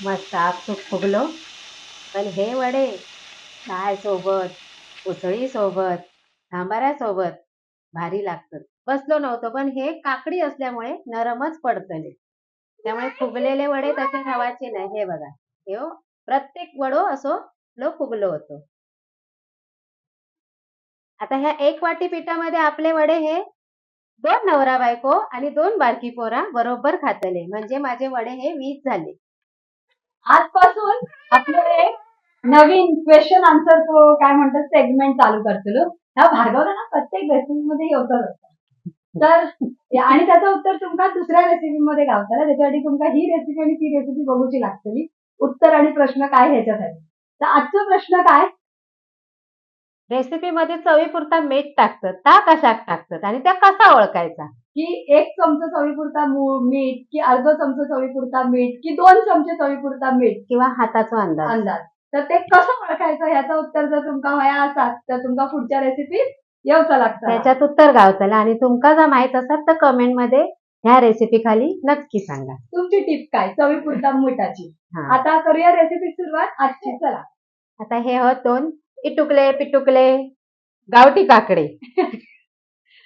मस्त आपसूक फुगलो. पण हे वडे काय सोबत? उसळी सोबत सांबाऱ्यासोबत भारी लागतं बसलो नव्हतो पण हे काकडी असल्यामुळे नरमच पडतले त्यामुळे फुगलेले वडे तसे खावायचे नाही. हे बघा हे हो, प्रत्येक वडो असो लो फुगलो होतो. आता ह्या एक वाटी पिठामध्ये आपले वडे हे दोन नवरा बायको आणि दोन बारकी पोरा बरोबर खातले. म्हणजे माझे वडे हे वीस झाले. आजपासून आपलं एक नवीन क्वेश्चन आन्सर तो काय म्हणतात सेगमेंट चालू करतलो. ह्या भार्गवला ना प्रत्येक रेसिपी मध्ये असतं तर आणि त्याचं उत्तर तुमका दुसऱ्या रेसिपी मध्ये गावताना त्याच्यासाठी तुमका ही रेसिपी आणि ती रेसिपी बघूची लागतली. उत्तर आणि प्रश्न काय ह्याच्यासाठी? तर आजचा प्रश्न काय? रेसिपी मध्ये चवीपुरता मीठ टाकतात. ता कशात टाकतात? आणि त्या कसा ओळखायचा? की एक चमचा चवीपुरता मू- मीठ की अर्धा चमचा चवीपुरता मीठ की दोन चमचे चवीपुरता मीठ. किंवा हाताचा अंदाज. अंदाज. तर ते कसं ओळखायचं ह्याचं उत्तर जर तुमका हया असाल तर तुमका पुढच्या रेसिपीत येऊचं लागतं. त्याच्यात उत्तर गावतला. आणि तुमका जर माहीत असेल तर कमेंटमध्ये ह्या रेसिपी खाली नक्की सांगा. तुमची टिप काय? चवीपुरता मिठाची. हा. आता करूया रेसिपी सुरुवात. आजची चला. आता हे होत दोन इटुकले पिटुकले. गावठी काकडे.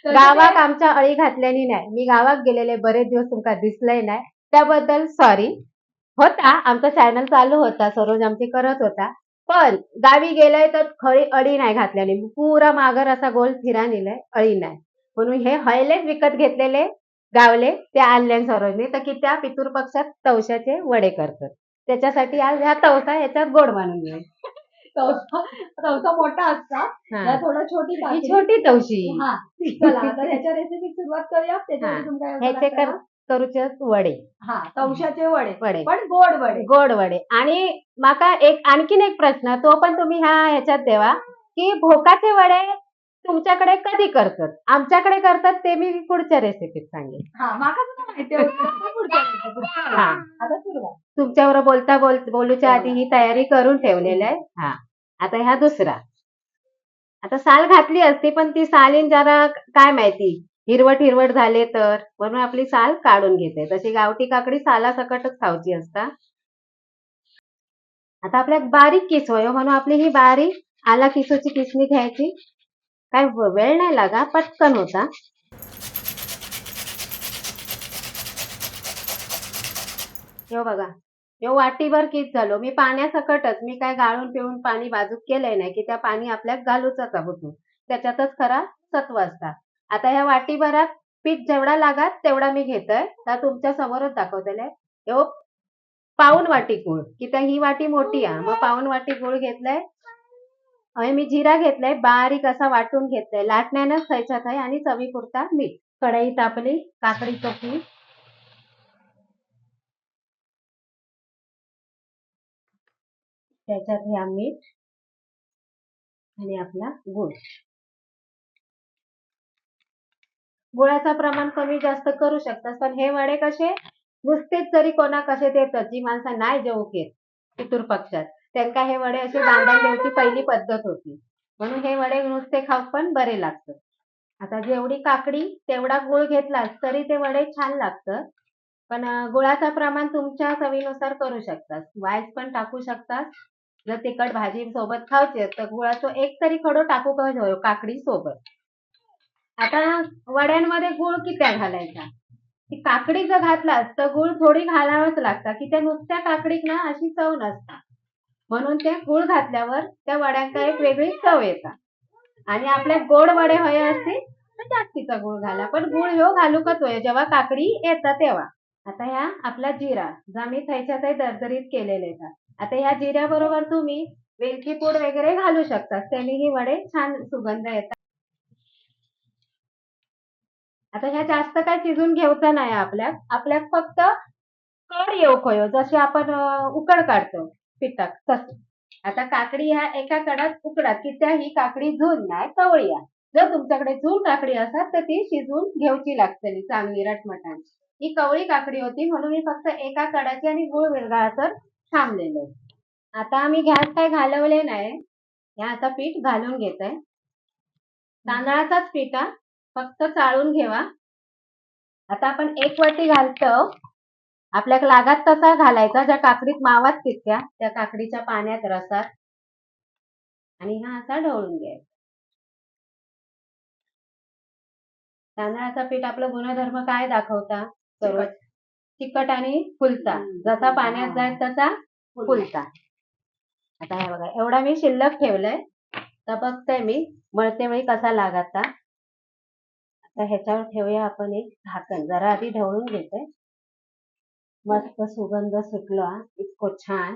गावात आमच्या अळी घातल्याने नाही. मी गावात गेलेले बरेच दिवस तुमका दिसलंय नाही. त्याबद्दल सॉरी होता. आमचा चॅनल चालू होता. सरोज आमची करत होता. पण गावी गेलंय तर खरी अळी नाही घातल्याने. पुरा मागर असा गोल फिरा नेलाय अळी नाही. म्हणून हे हयलेच विकत घेतलेले गावले ते आणले सरोजने. तर की त्या पितूर पक्षात तवशाचे वडे करतात. त्याच्यासाठी आज ह्या तवसा ह्याच्यात गोड मानून घेऊ. चौथा मोठा असता. हा. थोडा छोटी ही काकडी. छोटी तवशी. हा. चला आता ह्याच्या रेसिपी सुरुवात करूया. येऊचं ह्याचे कर. करूचे वडे. हा तवशाचे वडे. वडे. पण गोड वडे. गोड वडे. आणि माका एक आणखीन एक प्रश्न तो पण तुम्ही ह्या ह्याच्यात देवा की भोकाचे वडे तुमच्याकडे कधी करतात? आमच्याकडे करतात ते मी पुढच्या रेसिपीत सांगेन. हा माहिती हा. आता सुरुवात तुमच्यावर बोलता बोल बोलूच्या आधी ही तयारी करून ठेवलेली आहे. हा आता ह्या दुसरा. आता साल घातली असती पण ती सालीन जरा काय माहिती हिरवट हिरवट झाले तर म्हणून आपली साल काढून घेते. तशी गावठी काकडी साला सकटच खावची असता. आता आपल्या बारीक किस होय म्हणून आपली ही बारीक आला किसूची किसणी घ्यायची. काय वेळ नाही लागा पटकन होता. यो बघा यो वाटीभर किस झालो? मी पाण्यासकटच मी काय गाळून पिळून पाणी बाजूक केलंय नाही की त्या पाणी आपल्यात घालूच होतो त्याच्यातच खरा सत्व असतात आता ह्या वाटीभरात पीठ जेवढा लागात तेवढा मी घेतोय. तर तुमच्या समोरच दाखवतेले. यो पाऊन वाटी गुळ की त्या ही वाटी मोठी आहे. मग पाऊन वाटी गुळ घेतलाय. मी जिरा घेतलाय बारीक असा वाटून घेतलाय. लाटण्यानंच खायच्यात आहे आणि चवीपुरता मीठ. कढई तापली काकडी पीठ त्याच्यात ह्या मीठ आणि आपला गुळ. गुळाचं प्रमाण कमी जास्त करू शकतात पण हे वडे कसे? नुसतेच जरी कोणा कसे देतात जी माणसं नाही जेवू घेत पितुर पक्षात. त्यांना हे वडे असे बांधून द्यायची पहिली पद्धत होती. म्हणून हे वडे नुसते खाऊ पण बरे लागतात. आता जेवढी काकडी तेवढा गुळ घेतलास तरी ते वडे छान लागतं पण गुळाचं प्रमाण तुमच्या चवीनुसार करू शकतात वायस पण टाकू शकतात जर तिखट भाजी सोबत खायची तर गुळाचं एक तरी खडो टाकू का हो, काकडी सोबत? आता वड्यांमध्ये गुळ किती घालायचा? ती काकडी जर घातलास तर गुळ थोडी घालावंच लागतं. की त्या नुसत्या काकडीत ना अशी चव नसता. म्हणून ते गुळ घातल्यावर त्या वड्यांका एक वेगळी चव येतात आणि आपल्या गोड वडे हवे असतील तर जास्तीचा गुळ घाला. पण गुळ ह्यो घालूकच होय. जेव्हा काकडी येतात तेव्हा. आता ह्या आपला जिरा जो मी थंय दरदरीत केलेले आता ह्या जिऱ्याबरोबर तुम्ही वेलची पूड वगैरे घालू शकता. त्याने ही वडे छान सुगंध येतात आता ह्या जास्त काय शिजून घेऊचा नाही आपल्यात. आपल्याक फक्त कड येऊ खोयो हो, जसे आपण उकड काढतो. पिठात आता काकडी ह्या एका कडात उकडा की त्याही काकडी झून नाही कवळी जर तुमच्याकडे झून काकडी असतात तर ती शिजवून घेऊची लागतली चांगली रटमटान. ही कवळी काकडी होती म्हणून मी फक्त एका कडाची आणि गुळ विरघळाचं थांबलेले. आता आम्ही गॅस काय घालवले नाही ह्या आता पीठ घालून घेत. आहे तांदळाचाच पीठ फक्त चाळून घेवा. आता आपण एक वाटी घालतो. आपल्याक लागात तसा घालायचा ज्या काकडीत मावात तितक्या त्या काकडीच्या पाण्यात रसात आणि हा असा ढवळून घ्यायचा. तांदळाचा पीठ आपलं गुणधर्म काय दाखवता? सर्व चिकट. आणि फुलता. जसा पाण्यात जाईल तसा फुलता. आता हे बघा एवढा मी शिल्लक ठेवलाय. तर बघते मी मळते वेळी कसा लागाता आता ह्याच्यावर ठेवूया आपण एक झाकण. जरा आधी ढवळून घेते मस्त सुगंध सुटला. इतकं छान.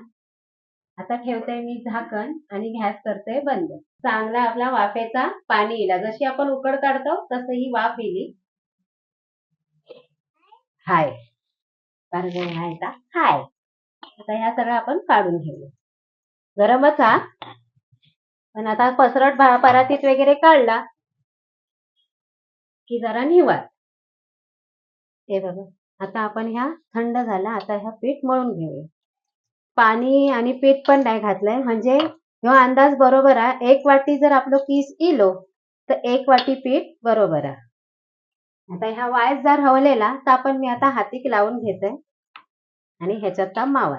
आता ठेवते मी झाकण आणि गॅस करते बंद. चांगला आपला वाफेचा पाणी येला जशी आपण उकड काढतो तसं ही वाफ येईल. हाय. हाय हाय. आता ह्या सगळं आपण काढून घेऊ. गरमच हा. पण आता पसरट परातीत वगैरे काढला की जरा निवार ते बघा. आता आपण ह्या थंड झाला आता ह्या पीठ मळून घेऊया. पाणी आणि पीठ पण नाही घातलंय म्हणजे ह्यो अंदाज बरोबर आहे. एक वाटी जर आपलं पीस इलो तर एक वाटी पीठ बरोबर आहे. आता ह्या वायस जर हवलेला तर आपण मी आता हातीक लावून घेते. आणि ह्याच्यात मावा.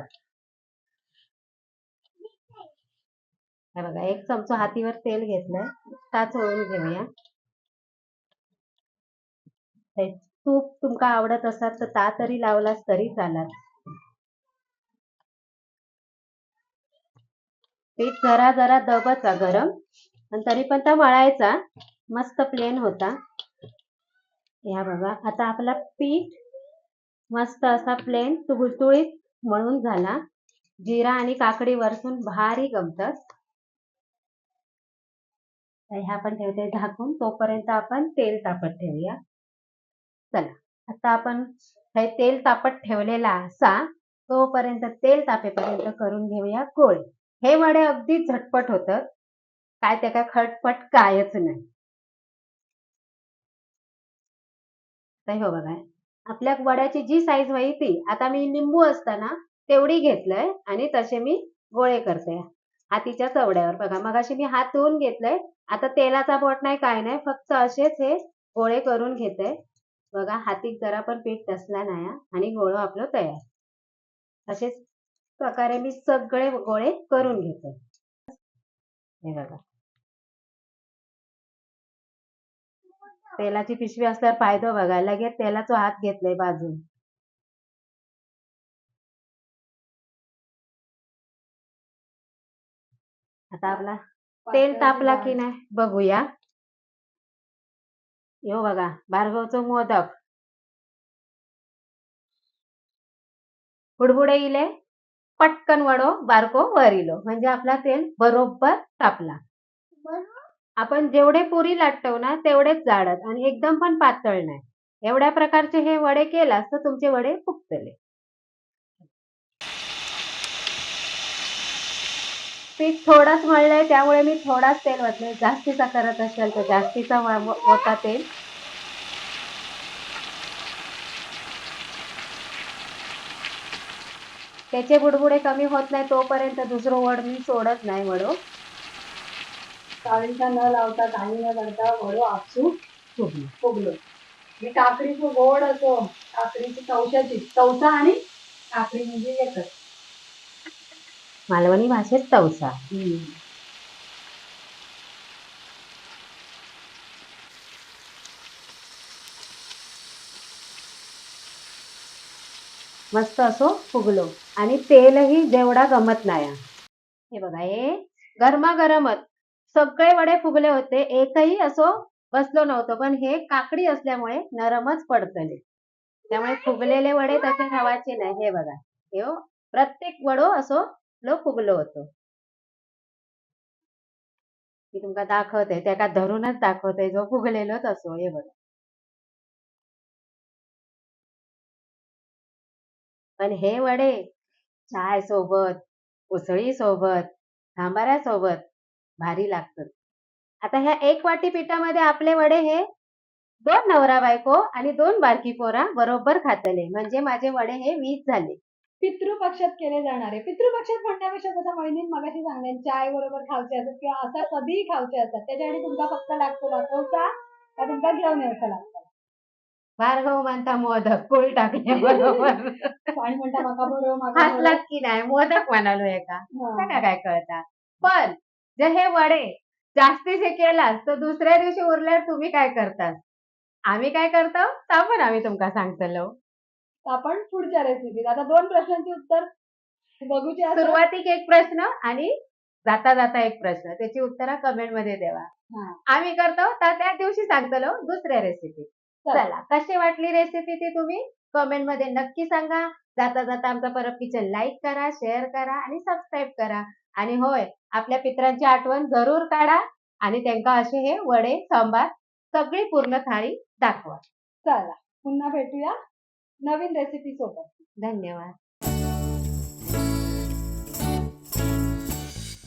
हे बघा एक चमचा हातीवर तेल घेतलंय ता चोळून घेऊया. तूप तुमका आवडत असाल तर ता तरी लावलास तरी चालत पीठ जरा जरा दबचा गरम आणि तरी पण तो मळायचा. मस्त प्लेन होता. या बघा आता आपला पीठ मस्त असा प्लेन तुळतुळीत मळून झाला. जिरा आणि काकडी वरतून भारी गमतात. तर ह्या पण ठेवते झाकून तोपर्यंत आपण तेल तापत ठेवूया. चला आता आपण हे तेल तापत ठेवलेला असा तोपर्यंत तेल तापेपर्यंत करून घेऊया गोळे. हे वडे अगदी झटपट होतं काय ते काय खटपट कायच नाही. हो बघा आपल्या वड्याची जी साईज व्हायची ती आता मी लिंबू असताना तेवढी घेतलंय आणि तसे मी गोळे करते. हातीच्या चवड्यावर बघा मगाशी मी हात धुवून घेतलंय आता तेलाचा बोट नाही काय नाही फक्त असेच हे गोळे करून घेते. बघा हातीत जरा पण पीठ टसला नाही आणि गोळं आपलं तयार. असेच प्रकारे मी सगळे गोळे करून घेते. हे बघा. तेलाची पिशवी असल्यावर फायदा बघा. लगेच तेलाचा हात घेतलाय बाजून. आता आपला तेल तापला की नाही बघूया. यो बघा भार्गवचं मोदक. बुडबुडे इले पटकन वडो बारको वर इलो. म्हणजे आपला तेल बरोबर तापला. आपण जेवढे पुरी लाटतो ना तेवढेच जाडत. आणि एकदम पण पातळ नाही. एवढ्या प्रकारचे हे वडे केलास तर तुमचे वडे फुगतले. पीठ थोडंच मळलंय त्यामुळे मी थोडाच तेल वतलंय जास्तीचा करत असेल तर जास्तीचा होता तेल. त्याचे बुडबुडे कमी होत नाही तोपर्यंत दुसरं वड मी सोडत नाही वडो. काळीचा न लावता काही न करता वडो आपसू फुगलो. फुगलो. मी काकडीचं गोड असो काकडीची तवशाची तवसा आणि काकडी म्हणजे एकच. मालवणी भाषेत तवसा. मस्त असो फुगलो. आणि तेलही जेवढा गमत नाही हे बघा हे गरमागरमच. सगळे वडे फुगले होते एकही असो बसलो नव्हतो. पण हे काकडी असल्यामुळे नरमच पडतले. त्यामुळे फुगलेले वडे तसे खावायचे नाही. हे बघा हे हो, प्रत्येक वडो असो लो फुगलो होतो. मी तुमका दाखवते त्याका धरूनच दाखवते जो फुगलेलोच असो हे बघा. पण हे वडे चाय सोबत उसळी सोबत सांबाऱ्या सोबत भारी लागतात. आता ह्या एक वाटी पिठामध्ये आपले वडे हे दोन नवरा बायको आणि दोन बारकी पोरा बरोबर खातले. म्हणजे माझे वडे हे वीस झाले. पितृपक्षात केले जाणारे. पितृपक्षात म्हणण्यापेक्षा जसं महिनीन मगाशी सांगेन चाय बरोबर खावचे असतात किंवा असं कधीही खावचे असतात त्याच्यासाठी तुमका फक्त लागतो वाचवचा का तुमका घेऊन यायचा लागतो भार्गव म्हणता मोदक कुळ टाकले बरोबर. आणि म्हणता मका बरोबर मका हसलात की नाही? मोदक म्हणालोय का बरोबर. का काय कळता. पण जे हे वडे जास्तीचे केलास तर दुसऱ्या दिवशी उरल्यावर तुम्ही काय करता आम्ही काय करतो? ता पण आम्ही तुमका सांगतलो. आपण पुढच्या रेसिपीत आता दोन प्रश्नांची उत्तर बघूची सुरुवातीक एक प्रश्न आणि जाता जाता एक प्रश्न. त्याची उत्तरं कमेंटमध्ये देवा. हा. आम्ही करतो तर त्या दिवशी सांगतलो दुसऱ्या रेसिपी चला. चला कशी वाटली रेसिपी ती तुम्ही? कमेंटमध्ये नक्की सांगा. जाता जाता आमचा परब किचन लाईक करा शेअर करा आणि सबस्क्राईब करा. आणि होय आपल्या पित्रांची आठवण जरूर काढा आणि त्यांना असे हे वडे सांबार सगळी पूर्ण थाळी दाखवा. चला पुन्हा भेटूया. नवीन रेसिपी सोबत. धन्यवाद.